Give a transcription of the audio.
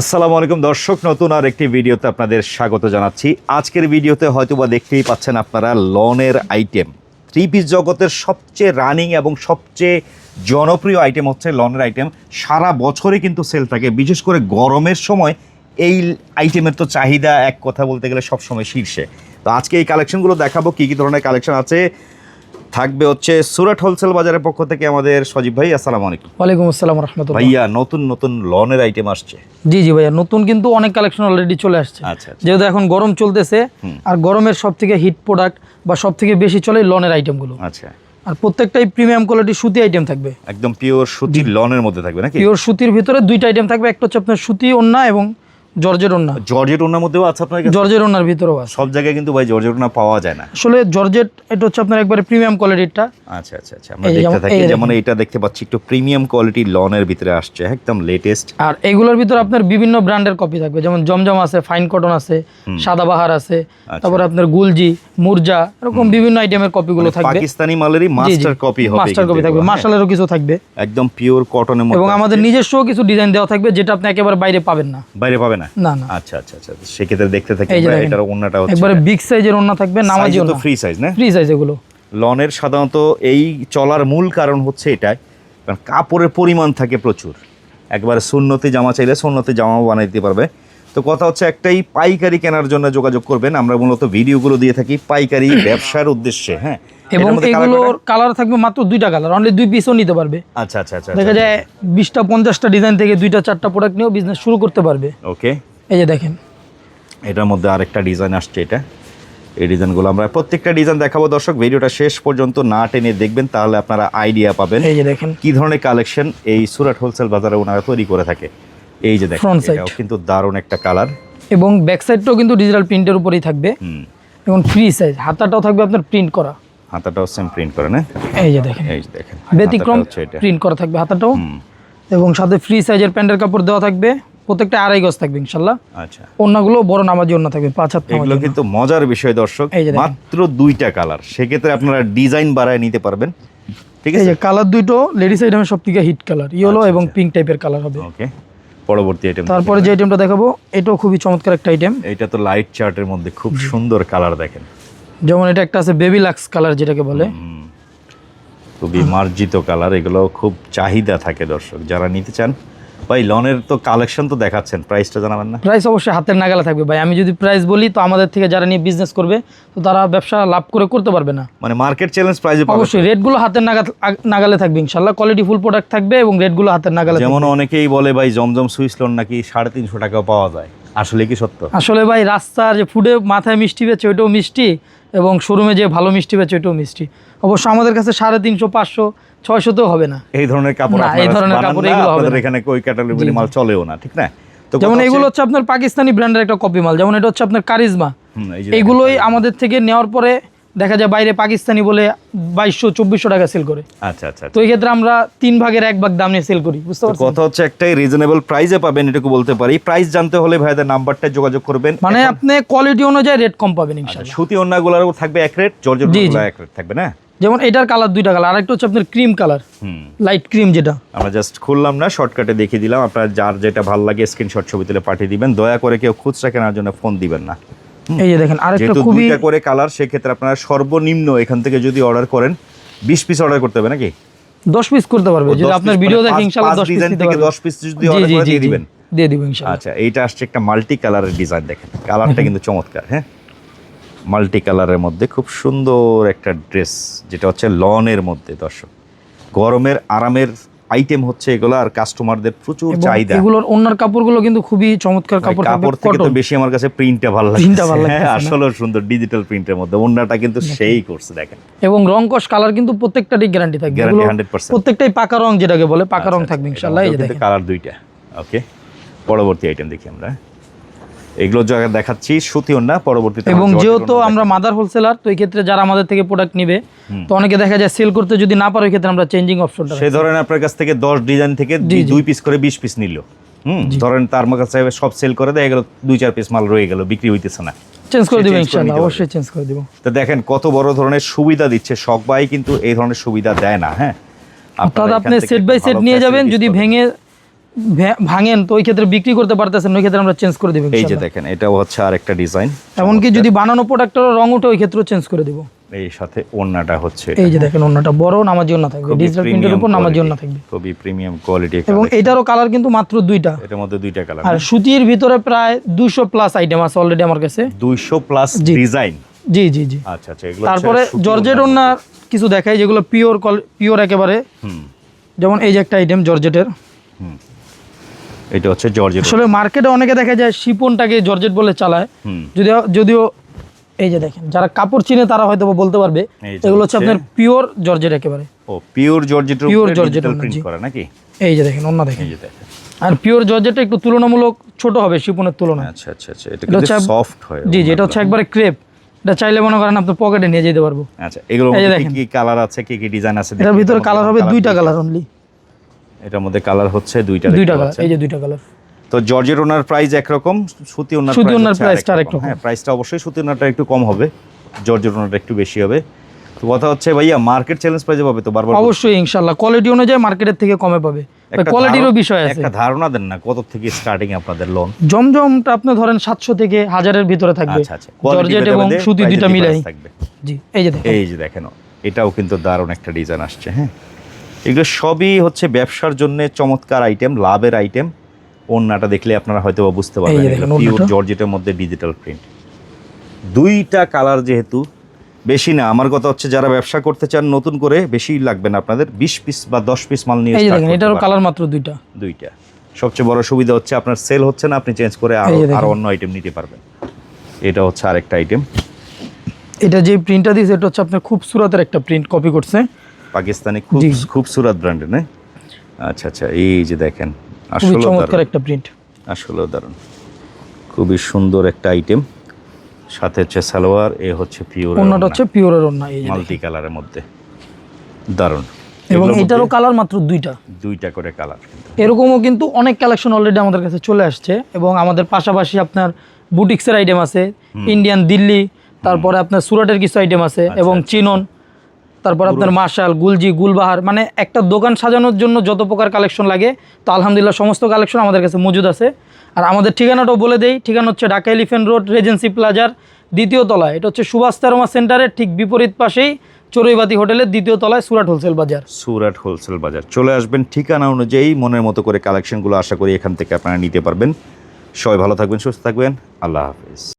আসসালামু আলাইকুম দর্শক, নতুন আর একটি ভিডিওতে আপনাদের স্বাগত জানাচ্ছি। আজকের ভিডিওতে হয়তোবা দেখতেই পাচ্ছেন আপনারা লনের আইটেম। থ্রি পিস জগতের সবচেয়ে রানিং এবং সবচেয়ে জনপ্রিয় আইটেম হচ্ছে লনের আইটেম। সারা বছরে কিন্তু সেল থাকে, বিশেষ করে গরমের সময় এই আইটেমের তো চাহিদা এক কথা বলতে গেলে সবসময় শীর্ষে। তো আজকে এই কালেকশনগুলো দেখাবো, কী কী ধরনের কালেকশন আছে। থাকবে হচ্ছে সুরাট হোলসেল বাজারের পক্ষ থেকে আমাদের সজীব ভাই আসসালামু আলাইকুম। ওয়ালাইকুম আসসালাম রহমতুল্লাহ। ভাইয়া নতুন নতুন লনের আইটেম আসছে। জি জি ভাইয়া নতুন কিন্তু অনেক কালেকশন অলরেডি চলে আসছে। আচ্ছা আচ্ছা। যেহেতু এখন গরম চলতেছে আর গরমের সব থেকে হিট প্রোডাক্ট বা সব থেকে বেশি চলে লনের আইটেমগুলো আচ্ছা। আর প্রত্যেকটাই প্রিমিয়াম কোয়ালিটির সুতি আইটেম থাকবে। একদম পিওর সুতির লনের মধ্যে থাকবে নাকি? পিওর সুতির ভিতরে দুইটা আইটেম থাকবে একটা হচ্ছে আপনার সুতি ওন্না এবং জর্জের ওন্না জর্জেট ওনার মধ্যেও আছে আপনার কাছে? জর্জের ওন্নার ভিতরেও আছে। সব জায়গায় কিন্তু ভাই জর্জেট ওনা পাওয়া যায় না। আসলে জর্জেট এটা হচ্ছে আপনার একবারে প্রিমিয়াম কোয়ালিটিরটা আচ্ছা আচ্ছা আচ্ছা আমরা দেখতে থাকি যেমন এটা দেখতে পাচ্ছি একটু প্রিমিয়াম কোয়ালিটির লনের ভিতরে আসছে একদম লেটেস্ট আর এগুলোর ভিতরে আপনার বিভিন্ন ব্র্যান্ডের কপি থাকবে যেমন জমজম আছে ফাইন কটন আছে সাদাবাহার আছে তারপর আপনার গুলজি মুরজা এরকম বিভিন্ন আইটেমের কপিগুলো থাকবে। পাকিস্তানি মালেরই মাস্টার কপি হবে মাস্টার কপি থাকবে। এগুলো, হ্যাঁ? মার্শালেরও কিছু থাকবে। একদম পিওর কটনের মধ্যে এবং আমাদের নিজস্ব কিছু ডিজাইন দেওয়া থাকবে যেটা আপনি একেবারে বাইরে পাবেন না। বাইরে পাবে না? না না। আচ্ছা আচ্ছা আচ্ছা। সেক্ষেত্রে দেখতে থাকি। এটার ওন্নাটা হচ্ছে একবারে বিগ সাইজের ওন্না থাকবে নামাজি size ওন্না ফ্রি সাইজ না? ফ্রি সাইজ এগুলো। লনের সাধারণত এই চলার মূল কারণ হচ্ছে এটাই কারণ কাপড়ের পরিমাণ থাকে প্রচুর। একবারে সুন্নতি জামা চাইলে সুন্নতি জামাও বানিয়ে দিতে পারবে। তো কথা হচ্ছে একটাই পাইকারি কেনার জন্য যোগাযোগ করবেন। আমরা মূলত ভিডিওগুলো দিয়ে থাকি পাইকারি ব্যবসার উদ্দেশ্যে হ্যাঁ? এবং এগুলোর কালার থাকবে মাত্র দুইটা কালার অনলি দুই পিসও নিতে পারবে। আচ্ছা আচ্ছা আচ্ছা দেখা যায় বিশটা পঞ্চাশটা ডিজাইন থেকে দুইটা চারটা প্রোডাক্ট নিয়েও বিজনেস শুরু করতে পারবে। ওকে এই যে দেখেন। এটার মধ্যে আরেকটা ডিজাইন আসছে এটা। এই ডিজাইনগুলো আমরা প্রত্যেকটা ডিজাইন দেখাবো। দর্শক ভিডিওটা শেষ পর্যন্ত না টেনে দেখবেন তাহলে আপনারা আইডিয়া পাবেন এই যে দেখেন। কি ধরনের কালেকশন এই সুরাট হোলসেল বাজারে ওনারা তৈরি করে থাকে। এই যে দেখেন। এটাও কিন্তু দারুণ একটা কালার এবং ব্যাক সাইডটাও কিন্তু ডিজিটাল প্রিন্টের উপরেই থাকবে। হুম। এবং ফ্রি সাইজ হাতাটাও থাকবে আপনার প্রিন্ট করা। হাতাটাও সেম প্রিন্ট করে না? এই যে দেখেন। এই দেখেন। ব্যতিক্রম প্রিন্ট করা থাকবে হাতাটাও। এবং সাথে ফ্রি সাইজের প্যান্টের কাপড় দেওয়া থাকবে। প্রত্যেকটা আড়াই গজ থাকবে ইনশাল্লাহ আচ্ছা। অন্যগুলো বড় নামাজি অন্য থাকবে পাঁচ হাত এগুলো কিন্তু মজার বিষয় দর্শক। মাত্র দুইটা কালার সেক্ষেত্রে আপনারা ডিজাইন বাড়ায় নিতে পারবেন। ঠিক আছে? কালার দুইটো লেডিস আইটেমের সব থেকে হিট কালার ইয়েলো এবং পিঙ্ক টাইপের কালার হবে। ওকে পরবর্তী আইটেম তারপরে যে আইটেমটা দেখাবো এটাও খুবই চমৎকার একটা আইটেম এটা তো লাইট চার্টের মধ্যে খুব সুন্দর কালার দেখেন। যেমন এটা একটা আছে বেবি লাক্স কালার যেটাকে বলে। খুবই মার্জিত কালার এগুলো খুব চাহিদা থাকে দর্শক। যারা নিতে চান ভাই লনের তো কালেকশন তো দেখাচ্ছেন প্রাইসটা জানাবেন না? প্রাইস অবশ্যই হাতের নাগালে থাকবে ভাই। আমি যদি প্রাইস বলি তো আমাদের থেকে যারা নিয়ে বিজনেস করবে তো তারা ব্যবসা লাভ করে করতে পারবে না। মানে মার্কেট চ্যালেঞ্জ প্রাইসে অবশ্যই রেটগুলো হাতের আগ- নাগালে থাকবে ইনশাল্লাহ। কোয়ালিটি ফুল প্রোডাক্ট থাকবে এবং রেটগুলো হাতের নাগালে যেমন অনেকেই বলে ভাই জমজম সুইস লোন নাকি সাড়ে তিনশো টাকাও পাওয়া যায়। আসলে কি সত্য? আসলে ভাই রাস্তার যে ফুডে মাথায় মিষ্টি বেচে ওইটাও মিষ্টি। এবং শোরুমে যে ভালো মিষ্টি বেচে ওইটাও মিষ্টি। অবশ্য আমাদের কাছে সাড়ে তিনশো পাঁচশো ছয়শো তো হবে না। এই ধরনের কাপড় এই ধরনের কাপড় এগুলো হবে এখানে ওই ক্যাটাগরি মাল চলেও না ঠিক না? যেমন এগুলো হচ্ছে- আপনার পাকিস্তানি ব্র্যান্ডের একটা কপি মাল যেমন এটা হচ্ছে আপনার কারিজমা। এগুলোই এইগুলোই আমাদের থেকে নেওয়ার পরে দেখা যায় বাইরে পাকিস্তানি বলে বাইশশো চব্বিশশো টাকা সেল করে। আচ্ছা আচ্ছা তো এই ক্ষেত্রে আমরা তিন ভাগের এক ভাগ দাম নিয়ে সেল করি বুঝতে তো পারছেন? কথা হচ্ছে একটাই রিজনেবল প্রাইসে পাবেন এটুকু বলতে পারি। প্রাইস জানতে হলে ভাইদের নাম্বারটা যোগাযোগ করবেন। মানে আপনি কোয়ালিটি অনুযায়ী রেট কম পাবেন আচ্ছা, ইনশাল্লাহ। সুতি অন্যগুলোরও থাকবে এক রেট জর্জের জি, জি। এক রেট থাকবে না? যেমন এটার কালার দুইটা কালার আরেকটা হচ্ছে আপনার ক্রিম কালার হুম। লাইট ক্রিম যেটা। আমরা জাস্ট খুললাম না শর্টকাটে দেখিয়ে দিলাম। আপনার যার যেটা ভালো লাগে স্ক্রিনশট ছবি তুলে পাঠিয়ে দিবেন। দয়া করে কেউ খুচরা কেনার জন্য ফোন দিবেন না। এই যে দেখেন আরেকটা খুবই দুইটা করে কালার সেক্ষেত্রে আপনারা সর্বনিম্ন এখান থেকে যদি অর্ডার করেন বিশ পিস অর্ডার করতে হবে নাকি? দশ পিস করতে পারবে। যদি 10 আপনার ভিডিও মানে দেখে পাঁচ দশ পিস থেকে 10 piece যদি জি করে দিয়ে। দিবেন। দিয়ে দিব ইনশাল্লাহ আচ্ছা এইটা আসছে একটা মাল্টি কালারের ডিজাইন দেখেন কালারটা কিন্তু চমৎকার হ্যাঁ? মাল্টি কালারের মধ্যে খুব সুন্দর একটা ড্রেস যেটা হচ্ছে লনের মধ্যে দর্শক। গরমের আরামের আইটেম হচ্ছে এগুলো আর কাস্টমারদের প্রচুর চাহিদা। এগুলোর অন্যর কাপড়গুলো কিন্তু খুবই চমৎকার কাপড় কাপড় থেকে তো বেশি আমার কাছে প্রিন্টটা ভালো লাগে প্রিন্টটা ভালো লাগে আসলে সুন্দর ডিজিটাল প্রিন্টের মধ্যে। অন্যটা কিন্তু সেই করছে দেখেন। এবং রং কোশ কালার কিন্তু প্রত্যেকটারই গ্যারান্টি থাকবে। গ্যারান্টি এগুলো হান্ড্রেড পার্সেন্ট প্রত্যেকটাই পাকা রং যেটাকে বলে পাকা রং থাকবে ইনশাআল্লাহ এই যে দেখেন। কালার দুইটা। ওকে পরবর্তী আইটেম দেখি আমরা। এগুলো জায়গা দেখাচ্ছি সুতি না পরবর্তীতে এবং যেহেতু আমরা মাদার হোলসেলার তো এই ক্ষেত্রে যারা আমাদের থেকে প্রোডাক্ট নিবে তো অনেকে দেখা যায় সেল করতে যদি না পারে ওই ক্ষেত্রে আমরা চেঞ্জিং অপশনটা সে ধরেন আপনার কাছ থেকে দশ ডিজাইন থেকে। দুই পিস করে বিশ পিস নিল। হুম ধরেন তার কাছে সব সেল করে দেয় গেল দুই চার পিস মাল রয়ে গেল বিক্রি হইতেছে না। চেঞ্জ করে দিব পারবে। অবশ্যই চেঞ্জ করে দিব। তো দেখেন কত বড় ধরনের সুবিধা দিচ্ছে সবাই কিন্তু এই ধরনের সুবিধা দেয় না হ্যাঁ। আপনারা অর্থাৎ আপনি সেট বাই সেট নিয়ে যাবেন যদি ভেঙে ভাঙেন তো ওই ক্ষেত্রে বিক্রি করতে পারতেছেন ওই ক্ষেত্রে আমরা চেঞ্জ করে দেবো এই যে দেখেন এটাও হচ্ছে আর একটা ডিজাইন এমনকি যদি বানানো প্রোডাক্টের রং উঠে ওই ক্ষেত্রেও চেঞ্জ করে দেবো। এই সাথে ওড়নাটা হচ্ছে এই যে দেখেন অন্যটা বড় নামার জন্য থাকবে। ডিজিটাল প্রিন্টের উপর নামার জন্য থাকবে। খুবই প্রিমিয়াম কোয়ালিটি এবং এটারও কালার কিন্তু মাত্র দুইটা। এটার মধ্যে দুইটা কালার আর সুতির ভিতরে প্রায় দুশো প্লাস আইটেম আছে অলরেডি আমার কাছে। দুইশো প্লাস ডিজাইন জি জি জি। আচ্ছা আচ্ছা এগুলো তারপরে জর্জেট ওড়নার কিছু দেখাই যেগুলো পিওর পিওর একেবারে। যেমন এই যে একটা আইটেম জর্জেটের। হুম। এটা হচ্ছে জর্জেট আসলে মার্কেটে অনেকে দেখা যায় শিপনটাকে জর্জেট বলে চালায়। যদিও যদিও এই যে দেখেন যারা কাপড় চিনে তারা হয়তো বলতে পারবে এগুলো হচ্ছে আপনার পিওর জর্জেট একেবারে। ও পিওর georgette ডিজিটাল ওড়না, প্রিন্ট করা নাকি? এই যে দেখেন অন্য দেখেন। আর পিওর জর্জেটটা একটু তুলনামূলক ছোট হবে শিপনের তুলনায়। আচ্ছা আচ্ছা আচ্ছা এটা কিন্তু সফট হয় জি জি এটা হচ্ছে একবারে ক্রেপ এটা চাইলে মনে করেন আপনি পকেটে নিয়ে যেতে পারব। আচ্ছা মধ্যে কি। কি কালার আছে কি কি ডিজাইন আছে দেখি। ভিতরে কালার হবে দুইটা কালার অনলি এটার মধ্যে কালার হচ্ছে দুইটা দুইটা কালার এই যে দুইটা কালার তো জর্জেট ওনার প্রাইস একরকম সুতি ওনার সুতি price ওড়নার হচ্ছে price টা আরেক আরেক রকম। রকম। হ্যাঁ প্রাইসটা অবশ্যই সুতি ওনারটা একটু কম হবে জর্জেট ওনারটা একটু বেশি হবে। তো কথা হচ্ছে ভাইয়া মার্কেট চ্যালেঞ্জ প্রাইসে পাবে তো বারবার অবশ্যই ইনশাল্লাহ কোয়ালিটি অনুযায়ী মার্কেটের থেকে কমে পাবে। কোয়ালিটিরও ধারণা- বিষয় আছে। একটা ধারণা দেন না কত থেকে স্টার্টিং আপনাদের লোন জমজমটা আপনি ধরেন সাতশো থেকে হাজারের ভিতরে থাকবে। আচ্ছা আচ্ছা। জর্জেট এবং সুতি দুইটা মিলাই। থাকবে। জি এই যে দেখেন। এই যে দেখেন এটাও কিন্তু দারুণ একটা ডিজাইন আসছে হ্যাঁ। এগুলো সবই হচ্ছে ব্যবসার জন্য চমৎকার আইটেম লাভের আইটেম ওন্নাটা দেখলে আপনারা হয়তো বুঝতে পারবেন পিওর জর্জেটের মধ্যে ডিজিটাল প্রিন্ট দুইটা কালার যেহেতু বেশি না আমার কথা হচ্ছে যারা ব্যবসা করতে চান নতুন করে বেশি লাগবে না আপনাদের বিশ পিস বা দশ পিস মাল নিয়ে এটারও কালার মাত্র দুইটা। দুইটা। সবচেয়ে বড় সুবিধা হচ্ছে আপনার সেল হচ্ছে না আপনি চেঞ্জ করে আরও। আরও অন্য আইটেম নিতে পারবেন। এটা হচ্ছে আরেকটা আইটেম এটা যে প্রিন্টটা দিয়েছে এটা হচ্ছে আপনার খুব সুরাতের একটা প্রিন্ট কপি করছে। পাকিস্তানি খুব। খুব সুরাত ব্র্যান্ডের না? আচ্ছা আচ্ছা এই যে দেখেন আসলে চমৎকার একটা প্রিন্ট আসলেও দারুণ। খুবই সুন্দর একটা আইটেম সাথে হচ্ছে সালোয়ার এ হচ্ছে পিওর অন্যটা হচ্ছে পিওরের ওড়না এই মাল্টি কালারের মধ্যে। দারুণ। এবং এটারও কালার মাত্র দুইটা। দুইটা করে কালার এরকমও কিন্তু অনেক কালেকশন অলরেডি আমাদের কাছে চলে আসছে এবং আমাদের পাশাপাশি আপনার বুটিক্সের আইটেম আছে ইন্ডিয়ান দিল্লি তারপরে আপনার সুরাটের কিছু আইটেম আছে আচ্ছা, এবং চিনন তারপর আপনার মার্শাল গুলজি গুলবাহার মানে একটা দোকান সাজানোর জন্য যত প্রকার কালেকশন লাগে তো আলহামদুলিল্লাহ সমস্ত কালেকশন আমাদের কাছে মজুদ আছে। আর আমাদের ঠিকানাটাও বলে দেই ঠিকানা হচ্ছে ঢাকা এলিফেন্ট রোড রেজেন্সি প্লাজার দ্বিতীয় তলায়। এটা হচ্ছে সুভাষ তেরোমা সেন্টারের ঠিক বিপরীত পাশেই চড়ুইবাতি হোটেলের দ্বিতীয় তলায় সুরাট হোলসেল বাজার। সুরাট হোলসেল বাজার। চলে আসবেন ঠিকানা অনুযায়ী মনের মতো করে কালেকশনগুলো আশা করি এখান থেকে আপনারা নিতে পারবেন। সবাই ভালো থাকবেন সুস্থ থাকবেন। আল্লাহ হাফিজ।